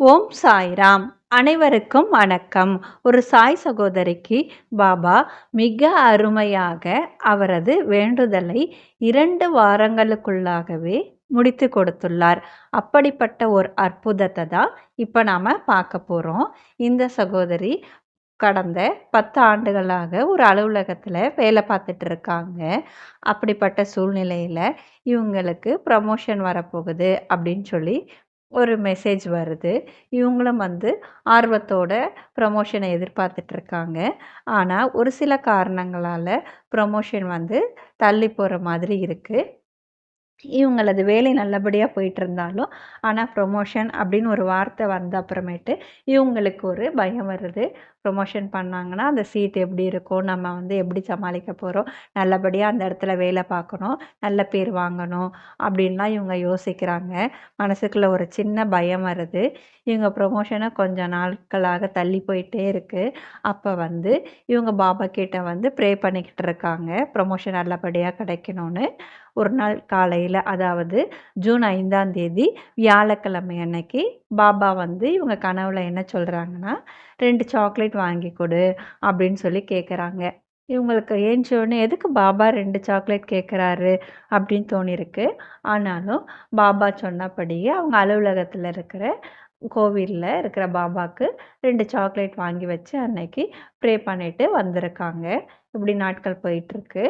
ஓம் சாய்ராம். அனைவருக்கும் வணக்கம். ஒரு சாய் சகோதரிக்கு பாபா மிக அருமையாக அவரது வேண்டுதலை இரண்டு வாரங்களுக்குள்ளாகவே முடித்து கொடுத்துள்ளார். அப்படிப்பட்ட ஒரு அற்புதத்தை தான் இப்போ நாம் பார்க்க போகிறோம் இந்த சகோதரி கடந்த பத்து ஆண்டுகளாக ஒரு அலுவலகத்தில் வேலை பார்த்துட்டு இருக்காங்க. அப்படிப்பட்ட சூழ்நிலையில் இவங்களுக்கு ப்ரமோஷன் வரப்போகுது அப்படின்னு சொல்லி ஒரு மெசேஜ் வருது. இவங்களும் வந்து ஆர்வத்தோட ப்ரமோஷனை எதிர்பார்த்துட்ருக்காங்க ஆனால் ஒரு சில காரணங்களால் ப்ரமோஷன் வந்து தள்ளி போகிற மாதிரி இருக்குது இவங்களது வேலை நல்லபடியாக போயிட்டு இருந்தாலும் ஆனால் ப்ரொமோஷன் அப்படின்னு ஒரு வார்த்தை வந்த அப்புறமேட்டு இவங்களுக்கு ஒரு பயம் வருது. ப்ரொமோஷன் பண்ணாங்கன்னா அந்த சீட் எப்படி இருக்கும்? நம்ம வந்து எப்படி சமாளிக்க போகிறோம் நல்லபடியாக அந்த இடத்துல வேலை பார்க்கணும் நல்ல பேர் வாங்கணும் அப்படின்லாம் இவங்க யோசிக்கிறாங்க. மனசுக்குள்ள ஒரு சின்ன பயம் வருது. இவங்க ப்ரொமோஷனை கொஞ்சம் நாட்களாக தள்ளி போயிட்டே இருக்குது அப்போ வந்து இவங்க பாபா கிட்ட வந்து ப்ரே பண்ணிக்கிட்டு இருக்காங்க. ப்ரொமோஷன் நல்லபடியாக கிடைக்கணும்னு. ஒரு நாள் காலையில் அதாவது ஜூன் ஐந்தாம் தேதி வியாழக்கிழமை அன்னைக்கு பாபா வந்து இவங்க கனவுல என்ன சொல்கிறாங்கன்னா ரெண்டு சாக்லேட் வாங்கி கொடு அப்படின்னு சொல்லி கேட்குறாங்க இவங்களுக்கு ஏஞ்சோடனே எதுக்கு பாபா ரெண்டு சாக்லேட் கேட்குறாரு அப்படின்னு தோணியிருக்கு ஆனாலும் பாபா சொன்னபடியே அவங்க அலுவலகத்தில் இருக்கிற கோவிலில் இருக்கிற பாபாவுக்கு ரெண்டு சாக்லேட் வாங்கி வச்சு அன்னைக்கு ப்ரே பண்ணிட்டு வந்திருக்காங்க. இப்படி நாட்கள் போயிட்டுருக்கு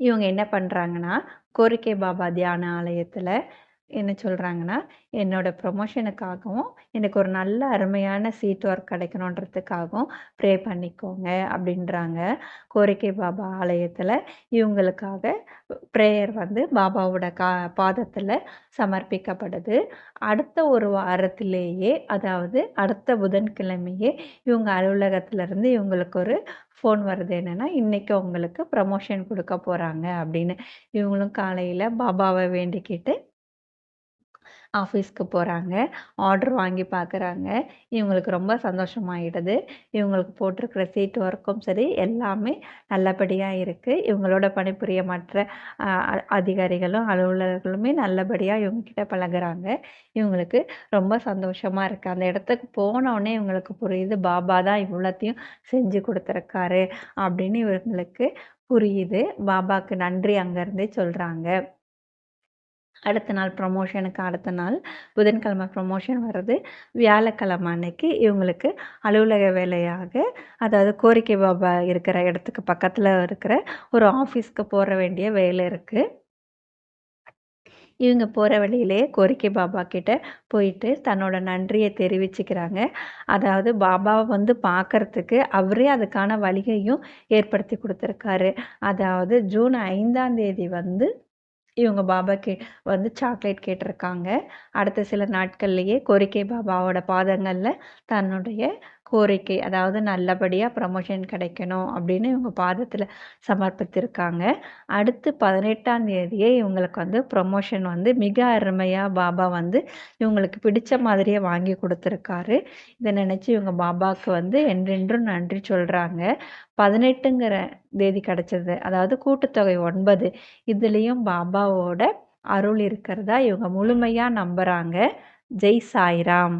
இவங்க என்ன பண்ணுறாங்கன்னா கோரிக்கை பாபா தியான ஆலயத்தில் என்ன சொல்கிறாங்கன்னா என்னோடய ப்ரொமோஷனுக்காகவும் எனக்கு ஒரு நல்ல அருமையான சீட் ஒர்க் கிடைக்கணுன்றதுக்காகவும் ப்ரே பண்ணிக்கோங்க அப்படின்றாங்க. கோரிக்கை பாபா ஆலயத்தில் இவங்களுக்காக ப்ரேயர் வந்து பாபாவோட கா பாதத்தில் சமர்ப்பிக்கப்படுது. அடுத்த ஒரு வாரத்திலேயே அதாவது அடுத்த புதன்கிழமையே இவங்க அலுவலகத்திலேருந்து இவங்களுக்கு ஒரு ஃபோன் வருது. என்னென்னா இன்றைக்கி அவங்களுக்கு ப்ரமோஷன் கொடுக்க போகிறாங்க அப்படின்னு இவங்களும் காலையில் பாபாவை வேண்டிக்கிட்டு ஆஃபீஸ்க்கு போகிறாங்க ஆர்டர் வாங்கி பார்க்குறாங்க இவங்களுக்கு ரொம்ப சந்தோஷமாயிடுது. இவங்களுக்கு போட்டிருக்கிற சீட் ஒர்க்கும் சரி எல்லாமே நல்லபடியாக இருக்குது இவங்களோட பணிபுரிய மற்ற அதிகாரிகளும் அலுவலர்களுமே நல்லபடியாக இவங்கக்கிட்ட பழகுறாங்க. இவங்களுக்கு ரொம்ப சந்தோஷமாக இருக்குது அந்த இடத்துக்கு போனோடனே இவங்களுக்கு புரியுது பாபா தான் இவ்வளோத்தையும் செஞ்சு கொடுத்துருக்காரு அப்படின்னு இவங்களுக்கு புரியுது. பாபாவுக்கு நன்றி அங்கேருந்தே சொல்கிறாங்க அடுத்த நாள் ப்ரொமோஷனுக்கு அடுத்த நாள் புதன்கிழமை ப்ரொமோஷன் வர்றது. வியாழக்கிழமை அன்னைக்கு இவங்களுக்கு அலுவலக வேலையாக அதாவது கோரிக்கை பாபா இருக்கிற இடத்துக்கு பக்கத்தில் இருக்கிற ஒரு ஆஃபீஸ்க்கு போகிற வேண்டிய வேலை இருக்குது இவங்க போகிற வழியிலே கோரிக்கை பாபா கிட்ட போயிட்டு தன்னோட நன்றியை தெரிவிச்சுக்கிறாங்க. அதாவது பாபாவை வந்து பார்க்குறதுக்கு அவரே அதுக்கான வழியையும் ஏற்படுத்தி கொடுத்துருக்காரு. அதாவது ஜூன் ஐந்தாம் தேதி வந்து இவங்க பாபா கே வந்து சாக்லேட் கேட்டிருக்காங்க. அடுத்த சில நாட்கள்லேயே கோரிக்கை பாபாவோட பாதங்களில் தன்னுடைய கோரிக்கை அதாவது நல்லபடியாக ப்ரமோஷன் கிடைக்கணும் அப்படின்னு இவங்க பாதத்தில் சமர்ப்பித்திருக்காங்க. அடுத்து பதினெட்டாம் தேதியே இவங்களுக்கு வந்து ப்ரொமோஷன் வந்து மிக அருமையாக பாபா வந்து இவங்களுக்கு பிடிச்ச மாதிரியே வாங்கி கொடுத்துருக்காரு. இதை நினச்சி இவங்க பாபாவுக்கு வந்து என்றென்றும் நன்றி சொல்கிறாங்க பதினெட்டுங்கிற தேதி கிடச்சது அதாவது கூட்டுத்தொகை ஒன்பது இதுலேயும் பாபாவோட அருள் இருக்கிறதா இவங்க முழுமையாக நம்புகிறாங்க ஜெய் சாய்ராம்.